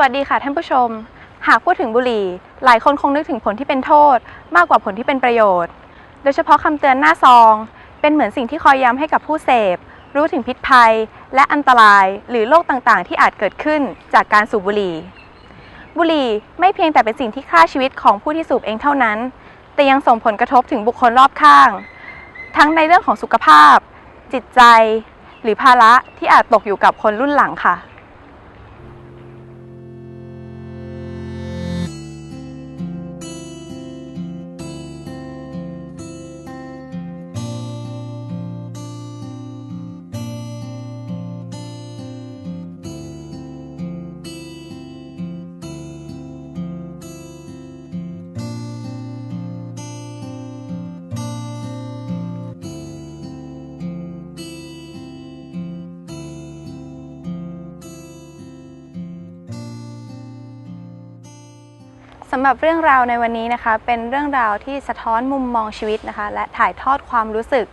วัสดีค่ะท่านผู้ชม หากพูดถึงบุหรี่ หลายคนคงนึกถึงผลที่เป็นโทษ มากกว่าผลที่เป็นประโยชน์ โดยเฉพาะคำเตือนหน้าซอง เป็นเหมือนสิ่งที่คอยย้ำให้กับผู้เสพ รู้ถึงพิษภัย และอันตรายหรือโรคต่างๆ ที่อาจเกิดขึ้นจากการสูบบุหรี่ บุหรี่ไม่เพียงแต่เป็นสิ่งที่ฆ่าชีวิตของผู้ที่สูบเองเท่านั้น แต่ยังส่งผลกระทบถึงบุคคลรอบข้าง ทั้งในเรื่องของสุขภาพ จิตใจ หรือภาระที่อาจตกอยู่กับคนรุ่นหลังค่ะำหรับเรื่องราวในวันนี้นะคะ เป็นเรื่องราวที่สะท้อนมุมมองชีวิตนะคะ และถ่ายทอดความรู้สึก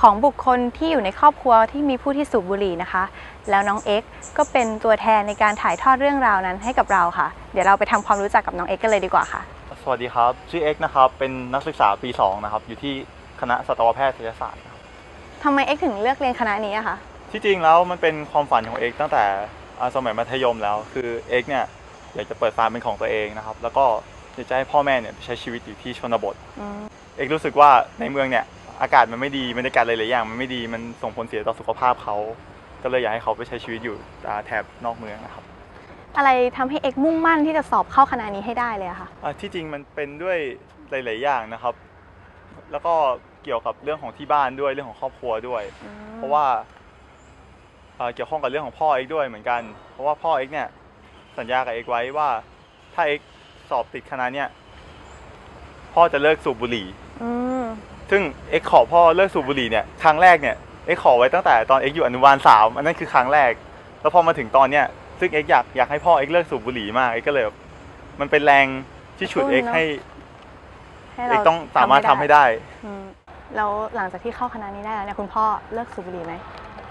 ของบุคคลที่อยู่ในครอบครัวที่มีผู้ที่สูบบุหรี่นะคะ แล้วน้องเอ็กซ์ก็เป็นตัวแทนในการถ่ายทอดเรื่องราวนั้นให้กับเราค่ะ เดี๋ยวเราไปทำความรู้จักกับน้องเอ็กซ์กันเลยดีกว่าค่ะ สวัสดีครับชื่อเอ็กซ์นะครับ เป็นนักศึกษาปี2นะครับอยู่ที่คณะสัตวแพทยศาสตร์นะครับทำไมเอ็กซ์ถึงเลือกเรียนคณะนี้อะคะที่จริงแล้วมันเป็นความฝันของเอ็กซ์ตั้งแต่อ่าสมัยมัธยมแล้ว คือเอ็กซ์เนี่ย อยากจะเปิดฟาร์มเป็นของตัวเองนะครับ แล้วก็อยากจะให้พ่อแม่เนี่ยไปใช้ชีวิตอยู่ที่ชนบท อืมเอ็กซ์รู้สึกว่าในเมืองเนี่ยอากาศมันไม่ดีบรรยากาศหลายๆอย่าง มันไม่ดีมันส่งผลเสียต่อสุขภาพเขา ก็เลยอยากให้เขาไปใช้ชีวิตอยู่อ่าแถบนอกเมืองนะครับอะไรทำให้เอ็กซ์มุ่งมั่นที่จะสอบเข้าคณะนี้ให้ได้เลยอะคะอะที่จริงมันเป็นด้วยหลาย ๆ อย่างนะครับ แล้วก็เกี่ยวกับเรื่องของที่บ้านด้วยเรื่องของครอบครัวด้วย อืมเพราะว่าเอ่อเกี่ยวข้องกับเรื่องของพ่อเอกด้วยเหมือนกัน เพราะว่าพ่อเอกเนี่ย สัญญากับเอกไว้ว่า ถ้าเอกสอบติดคณะเนี่ยพ่อจะเลิกสูบบุหรี่ อืมซึ่งเอกขอพ่อเลิกสูบบุหรี่เนี่ยครั้งแรกเนี่ยเอกขอไว้ตั้งแต่ตอนเอกอยู่อนุบาลสามอันนั้นคือครั้งแรก แล้วพอมาถึงตอนเนี้ยซึ่งเอกอยากอยากให้พ่อเอกเลิกสูบบุหรี่มากเอกก็เลยแบบมันเป็นแรงที่ฉุดเอกให้ให้เอกต้องสามารถทำให้ได้ อืมแล้วหลังจากที่เข้าคณะนี้ได้แล้วเนี่ยคุณพ่อเลิกสูบบุหรี่ไหม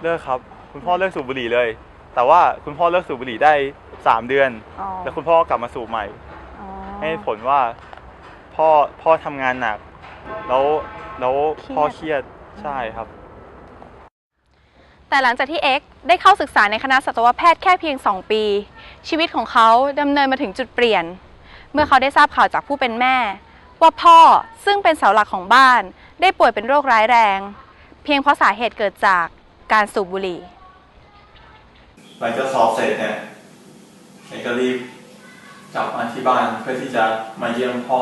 เลิกครับ คุณพ่อเลิกสูบบุหรี่เลย แต่ว่าคุณพ่อเลิกสูบบุหรี่ได้สามเดือน อ๋อแล้วคุณพ่อกลับมาสูบใหม่ อ๋อ ให้ผลว่าพ่อพ่อทำงานหนัก แล้วแล้วพ่อเครียดใช่ครับ แต่หลังจากที่เอ็กซ์ได้เข้าศึกษาในคณะสัตวแพทย์แค่เพียง 2 ปี ชีวิตของเขาดำเนินมาถึงจุดเปลี่ยน เมื่อเขาได้ทราบข่าวจากผู้เป็นแม่ ว่าพ่อซึ่งเป็นเสาหลักของบ้าน ได้ป่วยเป็นโรคร้ายแรง เพียงเพราะสาเหตุเกิดจากการสูบบุหรี่ หลังจากสอบเสร็จเนี่ยเอกก็รีบกลับมาที่บ้านเพื่อที่จะมาเยี่ยมพ่อ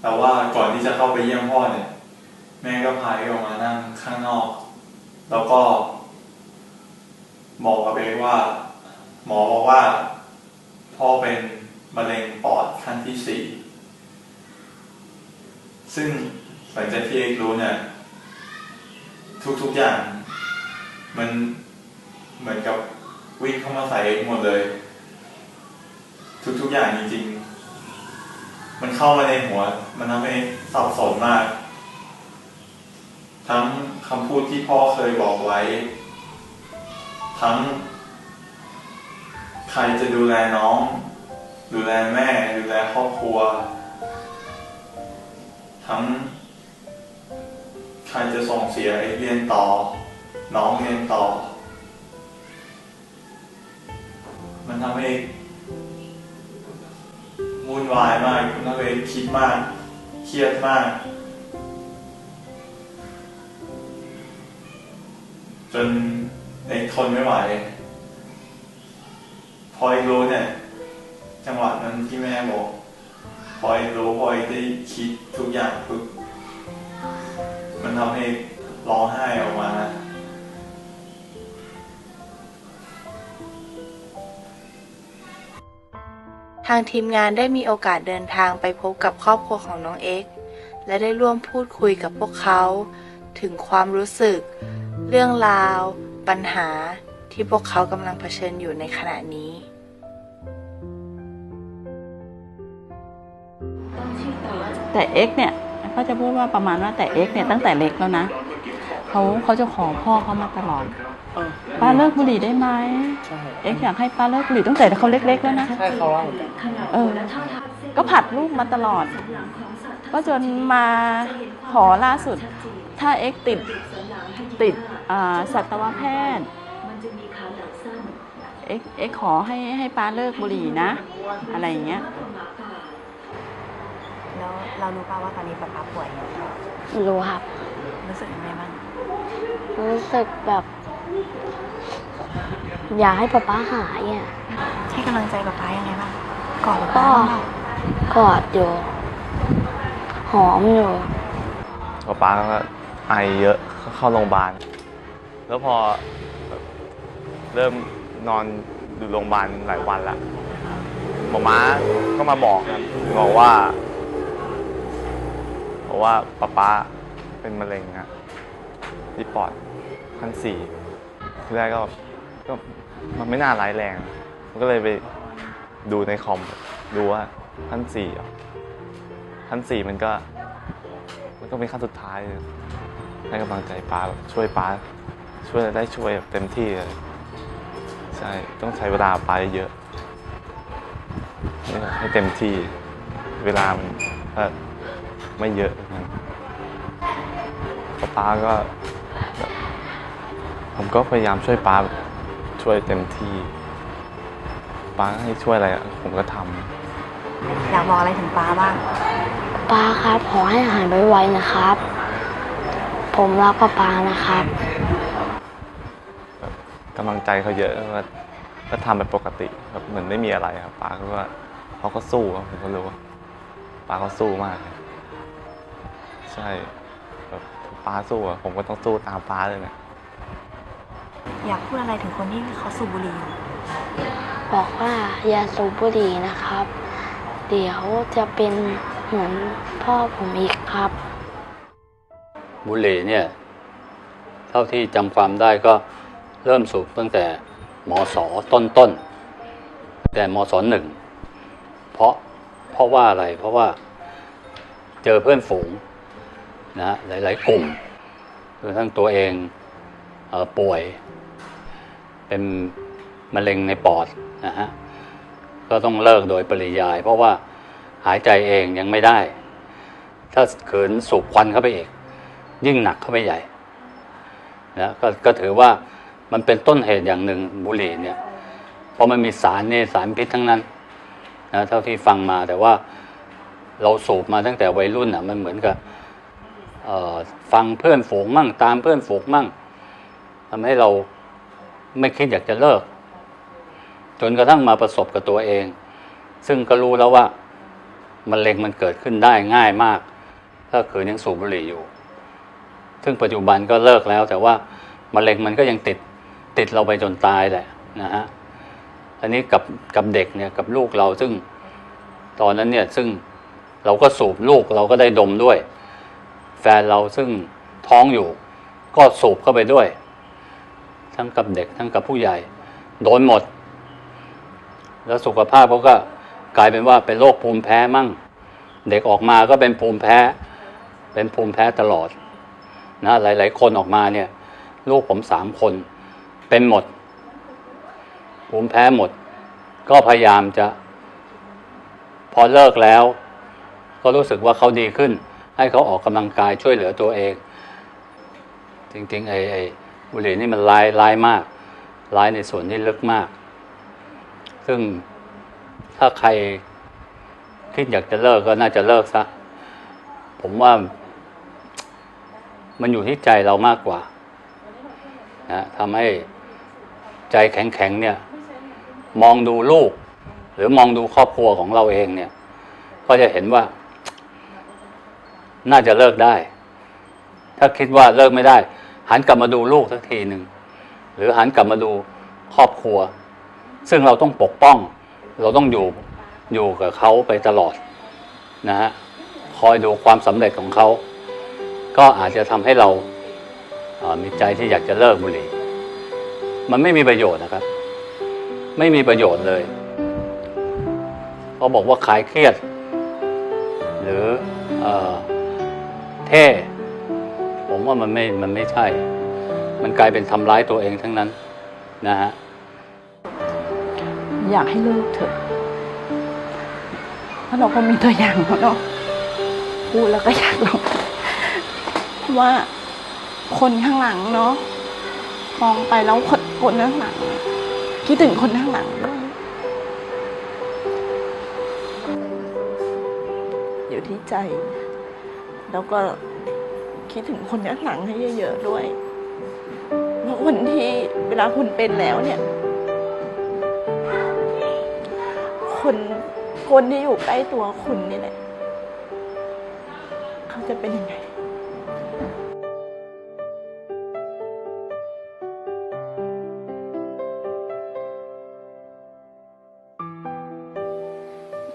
แต่ว่าก่อนที่จะเข้าไปเยี่ยมพ่อเนี่ย แม่ก็พาเอกออกมานั่งข้างนอก แล้วก็บอกกับเอกว่า หมอบอกว่า พ่อเป็นมะเร็งปอดขั้นที่สี่ซึ่งหลังจากที่เอกรู้เนี่ย ทุกๆอย่างมัน เหมือนกับวิ่งเข้ามาใส่เอกหมดเลย ทุกๆอย่างจริงๆ มันเข้ามาในหัว มันทำให้สับสนมาก ทั้งคำพูดที่พ่อเคยบอกไว้ ทั้ง ใครจะดูแลน้อง ดูแลแม่ ดูแลครอบครัว ทั้ง ใครจะส่งเสียไอ้เรียนต่อ น้องเรียนต่อ มันทำให้วุ่นวายมากมันทำให้คิดมาก เครียดมาก จนเอกทนไม่ไหว พอเอกรู้เนี่ย จังหวะนั้นที่แม่บอก พอเอกรู้พอเอกได้คิดทุกอย่างปุ๊บมันทำให้ร้องไห้ออกมา ทางทีมงานได้มีโอกาสเดินทางไปพบกับครอบครัวของน้องเอ็กซ์และได้ร่วมพูดคุยกับพวกเขา ถึงความรู้สึก เรื่องราว ปัญหาที่พวกเขากำลังเผชิญอยู่ในขณะนี้ แต่ X เนี่ยเขาจะพูดว่าประมาณว่าแต่ X เนี่ยตั้งแต่เล็กแล้วนะเขาเขาจะขอพ่อเขามาตลอด ป้าเลิกบุหรี่ได้ไหมใช่เอ็กซ์อยากให้ป้าเลิกบุหรี่ตั้งแต่เขาเล็ก ๆ แล้วนะ ใช่เขาเล่าเออ ก็ผัดลูกมาตลอด ก็จนมาขอล่าสุด ถ้าเอ็กซ์ติดติดอ่าสัตวแพทย์เอ็กซ์เอ็กซ์ขอให้ให้ป้าเลิกบุหรี่นะ อะไรอย่างเงี้ยแล้วเรารู้ป่าว่าตอนนี้ป๊าป๊าป่วยเนี่ยรู้ครับ รู้สึกยังไงบ้างรู้สึกแบบ อยากให้ป๊าป๊าหายอะให้กำลังใจป๊าป๊ายังไงบ้างกอดป๊าก็ป๊าบ้างเปล่ากอดอยู่ หอมอยู่ป๊าป๊าก็ไอเยอะเข้าโรงพยาบาล แล้วพอแบบเริ่มนอนอยู่โรงพยาบาลหลายวันละหมอม้าก็มาบอกครับบอกว่าบอกว่าป๊าป๊าเป็นมะเร็งอะที่ปอดขั้นสี่ ทีแรกก็ก็มันไม่น่าร้ายแรงผมก็เลยไปดูในคอมดูว่าขั้นสี่ขั้นสี่มันก็ มันก็เป็นขั้นสุดท้ายให้กำลังใจป้าช่วยป้าช่วยได้ช่วยแบบเต็มที่เลยใช่ต้องใช้เวลาป้าเยอะให้เต็มที่เวลามันไม่เยอะนะป้าก็ ผมก็พยายามช่วยป้าแบบช่วยเต็มที่ป้าให้ช่วยอะไรอะผมก็ทำอยากบอกอะไรถึงป๊าบ้างป๊าครับ ขอให้หายไวๆนะครับ ผมรักป๊าป๊านะครับ กำลังใจเขาเยอะก็ก็ทำแบบปกติแบบเหมือนไม่มีอะไรครับป้าก็ว่าเขาก็สู้ครับผมก็รู้ว่าป้าเขาสู้มากเลยใช่แบบป้าสู้อะผมก็ต้องสู้ตามป้าเลยเนะ อยากพูดอะไรถึงคนที่เขาสูบบุหรี่อยู่บอกว่าอย่าสูบบุหรี่นะครับ เดี๋ยวจะเป็นเหมือนพ่อผมอีกครับ บุหรี่เนี่ยเท่าที่จำความได้ก็เริ่มสูบตั้งแต่มศต้นต้นๆแต่มศหนึ่งเพราะเพราะว่าอะไรเพราะว่าเจอเพื่อนฝูงนะฮะหลาย ๆ กลุ่มคือทั้งตัวเองเออป่วย เป็นมะเร็งในปอดนะฮะก็ต้องเลิกโดยปริยาย เพราะว่าหายใจเองยังไม่ได้ ถ้าขืนสูบควันเข้าไปอีก ยิ่งหนักเข้าไปใหญ่นะกก็ถือว่ามันเป็นต้นเหตุอย่างหนึ่งบุหรี่เนี่ยเพราะมันมีสารเนี่ยสารพิษทั้งนั้นนะเท่าที่ฟังมาแต่ว่าเราสูบมาตั้งแต่วัยรุ่นอะมันเหมือนกับฟังเพื่อนฝูงมั่งตามเพื่อนฝูงมั่งทำให้เรา ไม่คิดอยากจะเลิก จนกระทั่งมาประสบกับตัวเอง ซึ่งก็รู้แล้วว่ามะเร็งมันเกิดขึ้นได้ง่ายมาก ถ้าขืนยังสูบบุหรี่อยู่ ซึ่งปัจจุบันก็เลิกแล้ว แต่ว่ามะเร็งมันก็ยังติดติดเราไปจนตายแหละนะฮะอันนี้กับกับเด็กเนี่ยกับลูกเราซึ่งตอนนั้นเนี่ยซึ่งเราก็สูบลูกเราก็ได้ดมด้วย แฟนเราซึ่งท้องอยู่ ก็สูบเข้าไปด้วย ทั้งกับเด็กทั้งกับผู้ใหญ่ โดนหมด แล้วสุขภาพเขาก็กลายเป็นว่าเป็นโรคภูมิแพ้มั่ง เด็กออกมาก็เป็นภูมิแพ้ เป็นภูมิแพ้ตลอดนะหลาย ๆ คนออกมาเนี่ย ลูกผมสามคน เป็นหมด ภูมิแพ้หมด ก็พยายามจะ พอเลิกแล้ว ก็รู้สึกว่าเขาดีขึ้น ให้เขาออกกำลังกายช่วยเหลือตัวเอง จริง ๆ ไอ้ไอ้ บุหรี่นี่มันร้ายร้ายมาก ร้ายในส่วนที่ลึกมาก ซึ่งถ้าใครคิดอยากจะเลิกก็น่าจะเลิกซะ ผมว่ามันอยู่ที่ใจเรามากกว่านะทำให้ใจแข็งๆเนี่ย มองดูลูก หรือมองดูครอบครัวของเราเองเนี่ย ก็จะเห็นว่า น่าจะเลิกได้ ถ้าคิดว่าเลิกไม่ได้ หันกลับมาดูลูกสักทีหนึ่งหรือหันกลับมาดูครอบครัว ซึ่งเราต้องปกป้อง เราต้องอยู่อยู่กับเขาไปตลอดนะฮะคอยดูความสำเร็จของเขา ก็อาจจะทำให้เราเอ่อมีใจที่อยากจะเลิกบุหรี่ มันไม่มีประโยชน์นะครับ ไม่มีประโยชน์เลยเขาบอกว่าคลายเครียด หรือเออเท่ ผมว่ามันไม่มันไม่ใช่ มันกลายเป็นทำร้ายตัวเองทั้งนั้นนะฮะอยากให้เลิกเถอะเพราะเราก็มีตัวอย่างแล้วเนาะพูดแล้วก็อยากลองว่าคนข้างหลังเนาะมองไปแล้วคนคนข้างหลังคิดถึงคนข้างหลังด้วยอยู่ที่ใจ แล้วก็ คิดถึงคนข้างหลังให้เยอะๆด้วยเพราะวันที่เวลาคุณเป็นแล้วเนี่ย คนคนที่อยู่ใกล้ตัวคุณนี่แหละเขาจะเป็นยังไง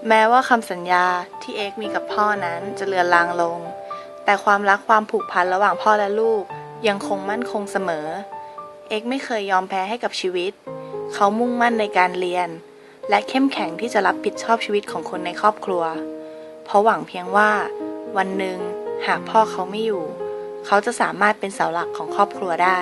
แม้ว่าคำสัญญาที่เอ็กมีกับพ่อนั้นจะเลือนลางลง แต่ความรักความผูกพันระหว่างพ่อและลูกยังคงมั่นคงเสมอ เอ็กไม่เคยยอมแพ้ให้กับชีวิต เขามุ่งมั่นในการเรียน และเข้มแข็งที่จะรับผิดชอบชีวิตของคนในครอบครัว เพราะหวังเพียงว่า วันหนึ่งหากพ่อเขาไม่อยู่ เขาจะสามารถเป็นเสาหลักของครอบครัวได้